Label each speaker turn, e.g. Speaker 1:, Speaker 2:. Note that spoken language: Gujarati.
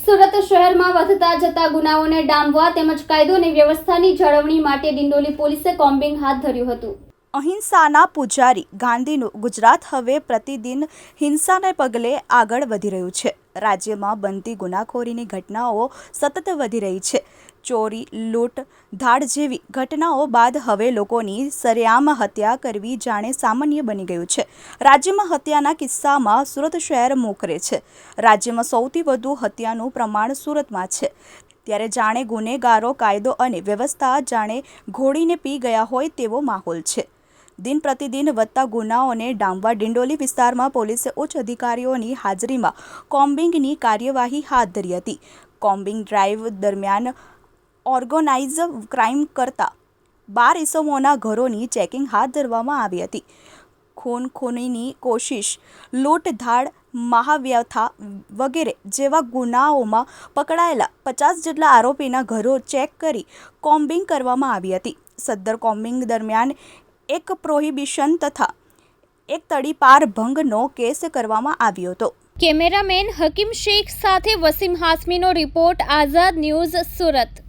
Speaker 1: સુરત શહેરમાં વધતા જતા ગુનાઓને ડામવા તેમજ કાયદો અને વ્યવસ્થાની જાળવણી માટે ડિંડોલી પોલીસે કોમ્બિંગ હાથ ધર્યું હતું.
Speaker 2: અહિંસાના પૂજારી ગાંધીનું ગુજરાત હવે પ્રતિદિન હિંસાને પગલે આગળ વધી રહ્યું છે. રાજ્યમાં બનતી ગુનાખોરીની ઘટનાઓ સતત વધી રહી છે. ચોરી, લૂંટ, ધાડ જેવી ઘટનાઓ બાદ હવે લોકોની સરેઆમ હત્યા કરવી જાણે સામાન્ય બની ગયું છે. રાજ્યમાં હત્યાના કિસ્સામાં સુરત શહેર મોખરે છે. રાજ્યમાં સૌથી વધુ હત્યાનું પ્રમાણ સુરતમાં છે. ત્યારે જાણે ગુનેગારો કાયદો અને વ્યવસ્થા જાણે ઘોડીને પી ગયા હોય તેવો માહોલ છે. દિન પ્રતિદિન વધતા ગુનાઓને ડામવા ડિંડોલી વિસ્તારમાં પોલીસે ઉચ્ચ અધિકારીઓની હાજરીમાં કોમ્બિંગની કાર્યવાહી હાથ ધરી હતી. કોમ્બિંગ ડ્રાઈવ દરમિયાન ઓર્ગેનાઇઝ ક્રાઇમ કરતા બાર ઇસમોના ઘરોની ચેકિંગ હાથ ધરવામાં આવી હતી. ખૂન ખૂનીની કોશિશ, લૂંટધાડ, મહાવ્યથા વગેરે જેવા ગુનાઓમાં પકડાયેલા પચાસ જેટલા આરોપીના ઘરો ચેક કરી કોમ્બિંગ કરવામાં આવી હતી. સદ્દર કોમ્બિંગ દરમિયાન એક પ્રોહિબિશન તથા એક તડીપાર ભંગનો કેસ કરવામાં આવ્યો હતો.
Speaker 1: કેમેરામેન હકીમ શેખ સાથે વસીમ હાસમીનો રિપોર્ટ, આઝાદ ન્યૂઝ સુરત.